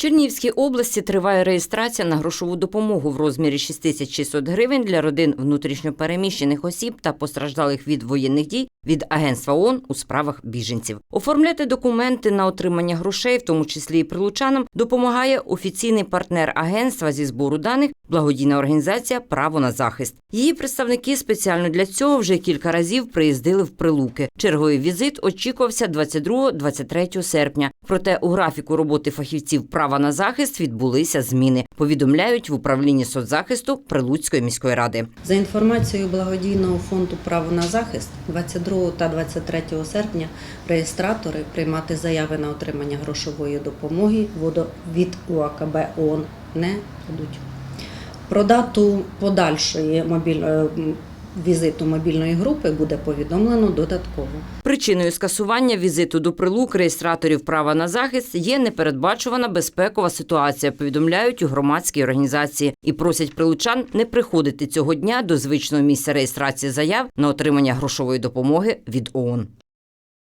Чернігівській області триває реєстрація на грошову допомогу в розмірі 6600 гривень для родин внутрішньопереміщених осіб та постраждалих від воєнних дій від Агентства ООН у справах біженців. Оформляти документи на отримання грошей, в тому числі і прилучанам, допомагає офіційний партнер агентства зі збору даних благодійна організація Право на захист. Її представники спеціально для цього вже кілька разів приїздили в Прилуки. Черговий візит очікувався 22-23 серпня. Проте у графіку роботи фахівців права на захист відбулися зміни. Повідомляють в управлінні соцзахисту Прилуцької міської ради. За інформацією благодійного фонду Право на захист 22 та 23 серпня реєстратори приймати заяви на отримання грошової допомоги від УАКБ ООН не будуть. Про дату подальшої е, візиту мобільної групи буде повідомлено додатково. Причиною скасування візиту до прилук реєстраторів права на захист є непередбачувана безпекова ситуація. Повідомляють у громадській організації і просять прилучан не приходити цього дня до звичного місця реєстрації заяв на отримання грошової допомоги від ООН.